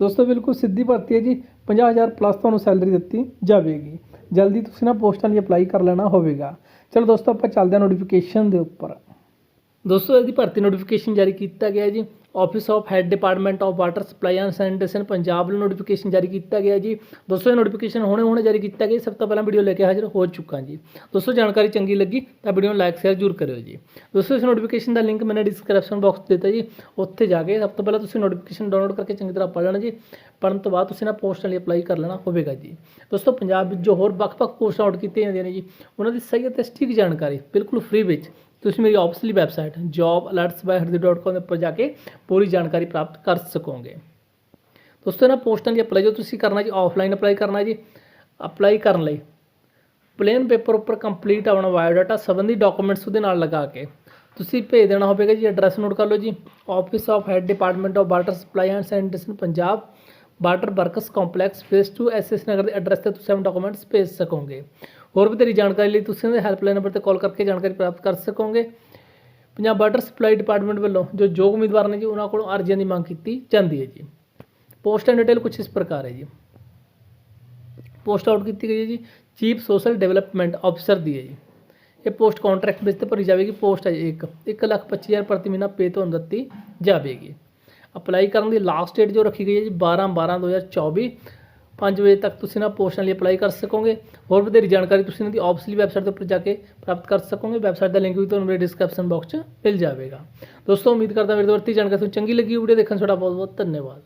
ਦੋਸਤੋ, ਬਿਲਕੁਲ ਸਿੱਧੀ ਭਰਤੀ ਹੈ ਜੀ। 50000 ਪਲੱਸ ਤੁਹਾਨੂੰ ਸੈਲਰੀ ਦਿੱਤੀ ਜਾਵੇਗੀ। ਜਲਦੀ ਤੁਸੀਂ ਨਾ ਪੋਸਟਾਂ ਲਈ ਅਪਲਾਈ ਕਰ ਲੈਣਾ ਹੋਵੇਗਾ। ਚਲੋ ਦੋਸਤੋ, ਆਪਾਂ ਚੱਲਦੇ ਹਾਂ ਨੋਟੀਫਿਕੇਸ਼ਨ ਦੇ ਉੱਪਰ। ਦੋਸਤੋ, ਇਹਦੀ ਭਰਤੀ ਨੋਟੀਫਿਕੇਸ਼ਨ ਜਾਰੀ ਕੀਤਾ ਗਿਆ ਜੀ। Office of head department of water supply and sanitation Punjab ਵੱਲੋਂ ਨੋਟੀਫਿਕੇਸ਼ਨ ਜਾਰੀ ਕੀਤਾ ਗਿਆ ਜੀ। ਦੋਸਤੋ, ਇਹ ਨੋਟੀਫਿਕੇਸ਼ਨ ਹੁਣੇ ਹੁਣੇ ਜਾਰੀ ਕੀਤਾ ਗਿਆ ਜੀ। ਸਭ ਤੋਂ ਪਹਿਲਾਂ ਵੀਡੀਓ ਲੈ ਕੇ ਹਾਜ਼ਰ ਹੋ ਚੁੱਕਾ ਜੀ। ਦੋਸਤੋ, ਜਾਣਕਾਰੀ ਚੰਗੀ ਲੱਗੀ ਤਾਂ ਵੀਡੀਓ ਨੂੰ ਲਾਈਕ ਸ਼ੇਅਰ ਜ਼ਰੂਰ ਕਰਿਓ ਜੀ। ਦੋਸਤੋ, ਇਸ ਨੋਟੀਫਿਕੇਸ਼ਨ ਦਾ ਲਿੰਕ ਮੈਨੇ ਡਿਸਕ੍ਰਿਪਸ਼ਨ ਬਾਕਸ ਦਿੱਤਾ ਜੀ। ਉੱਥੇ ਜਾ ਕੇ ਸਭ ਤੋਂ ਪਹਿਲਾਂ ਤੁਸੀਂ ਨੋਟੀਫਿਕੇਸ਼ਨ ਡਾਊਨਲੋਡ ਕਰਕੇ ਚੰਗੀ ਤਰ੍ਹਾਂ ਪੜ੍ਹ ਲੈਣਾ ਜੀ। ਪੜ੍ਹਨ ਤੋਂ ਬਾਅਦ ਤੁਸੀਂ ਨਾ ਪੋਸਟਾਂ ਲਈ ਅਪਲਾਈ ਕਰ ਲੈਣਾ ਹੋਵੇਗਾ ਜੀ। ਦੋਸਤੋ, ਪੰਜਾਬ ਵਿੱਚ ਜੋ ਹੋਰ ਵੱਖ-ਵੱਖ ਪੋਸਟਾਂ ਆਊਟ ਕੀਤੀਆਂ ਜਾਂਦੀਆਂ ਨੇ ਜੀ, ਉਹਨਾਂ ਦੀ ਸਹੀ ਅਤੇ ਸਟਿਕ ਜਾਣਕਾਰੀ ਬਿਲਕੁਲ ਫ੍ਰੀ ਵਿੱਚ ਤੁਸੀਂ ਮੇਰੀ ਆਫਿਸਲੀ ਵੈਬਸਾਈਟ jobalertsbyhardeep.com ਦੇ ਉੱਪਰ ਜਾ ਕੇ ਪੂਰੀ ਜਾਣਕਾਰੀ ਪ੍ਰਾਪਤ ਕਰ ਸਕੋਗੇ। ਦੋਸਤੋ, ਇਹਨਾਂ ਪੋਸਟਾਂ ਦੀ ਅਪਲਾਈ ਜੋ ਤੁਸੀਂ ਕਰਨਾ ਜੀ ਆਫਲਾਈਨ ਅਪਲਾਈ ਕਰਨਾ ਜੀ ਅਪਲਾਈ ਕਰਨ ਲਈ ਪਲੇਨ ਪੇਪਰ ਉੱਪਰ ਕੰਪਲੀਟ ਆਪਣਾ ਬਾਇਓਡਾਟਾ ਸੰਬੰਧੀ ਡਾਕੂਮੈਂਟਸ ਉਹਦੇ ਨਾਲ ਲਗਾ ਕੇ ਤੁਸੀਂ ਭੇਜ ਦੇਣਾ ਹੋਵੇਗਾ ਜੀ ਐਡਰੈਸ ਨੋਟ ਕਰ ਲਓ ਜੀ office of head department of water supply and sanitation Punjab water works complex phase 2 SS Nagar ਦੇ ਐਡਰੈਸ ਤੇ ਤੁਸੀਂ ਆਪਣੇ ਡਾਕੂਮੈਂਟਸ ਭੇਜ ਸਕੋਗੇ। ਹੋਰ ਵੀ ਤੇਰੀ ਜਾਣਕਾਰੀ ਲਈ ਤੁਸੀਂ ਇਹਦੇ ਹੈਲਪਲਾਈਨ ਨੰਬਰ ਤੇ ਕਾਲ ਕਰਕੇ ਜਾਣਕਾਰੀ ਪ੍ਰਾਪਤ ਕਰ ਸਕੋਗੇ। ਪੰਜਾਬ ਵਾਟਰ ਸਪਲਾਈ ਡਿਪਾਰਟਮੈਂਟ ਵੱਲੋਂ ਜੋ ਯੋਗ ਉਮੀਦਵਾਰ ਨੇ ਜੀ, ਉਹਨਾਂ ਕੋਲੋਂ ਅਰਜ਼ੀਆਂ ਦੀ ਮੰਗ ਕੀਤੀ ਜਾਂਦੀ ਹੈ ਜੀ। ਪੋਸਟ ਐਂਡ ਡਿਟੇਲ ਕੁਝ ਇਸ ਪ੍ਰਕਾਰ ਹੈ ਜੀ। ਪੋਸਟ ਆਊਟ ਕੀਤੀ ਗਈ ਹੈ ਜੀ ਚੀਫ ਸੋਸ਼ਲ ਡਿਵੈਲਪਮੈਂਟ ਅਫਸਰ ਦੀ ਹੈ ਜੀ। ਇਹ ਪੋਸਟ ਕੰਟਰੈਕਟ ਬੇਸ ਤੇ ਭਰੀ ਜਾਵੇਗੀ ਪੋਸਟ ਹੈ ਜੀ ਇੱਕ। ਇੱਕ ਲੱਖ ਪੱਚੀ ਹਜ਼ਾਰ ਪ੍ਰਤੀ ਮਹੀਨਾ ਪੇ ਤੁਹਾਨੂੰ ਦਿੱਤੀ ਜਾਵੇਗੀ। ਅਪਲਾਈ ਕਰਨ ਦੀ ਲਾਸਟ ਡੇਟ ਜੋ ਰੱਖੀ ਗਈ ਹੈ ਜੀ 12 12 2024 5 ਵਜੇ ਤੱਕ ਤੁਸੀਂ ਨਾ ਪੋਸਟਾਂ ਲਈ ਅਪਲਾਈ ਕਰ ਸਕੋਗੇ। ਹੋਰ ਵਧੇਰੀ ਜਾਣਕਾਰੀ ਤੁਸੀਂ ਇਹਨਾਂ ਦੀ ਆਫਿਸਲੀ ਵੈਬਸਾਈਟ ਦੇ ਉੱਪਰ ਜਾ ਕੇ ਪ੍ਰਾਪਤ ਕਰ ਸਕੋਗੇ। ਵੈਬਸਾਈਟ ਦਾ ਲਿੰਕ ਵੀ ਤੁਹਾਨੂੰ ਮੇਰੇ ਡਿਸਕ੍ਰਿਪਸ਼ਨ ਬਾਕਸ 'ਚ ਮਿਲ ਜਾਵੇਗਾ। ਦੋਸਤੋ, ਉਮੀਦ ਕਰਦਾ ਮੇਰੇ ਤੋਂ ਵਰਤੀ ਜਾਣਕਾਰੀ ਤੁਹਾਨੂੰ ਚੰਗੀ ਲੱਗੀ ਵੀਡੀਓ ਦੇਖਣ ਤੁਹਾਡਾ ਬਹੁਤ ਬਹੁਤ ਧੰਨਵਾਦ।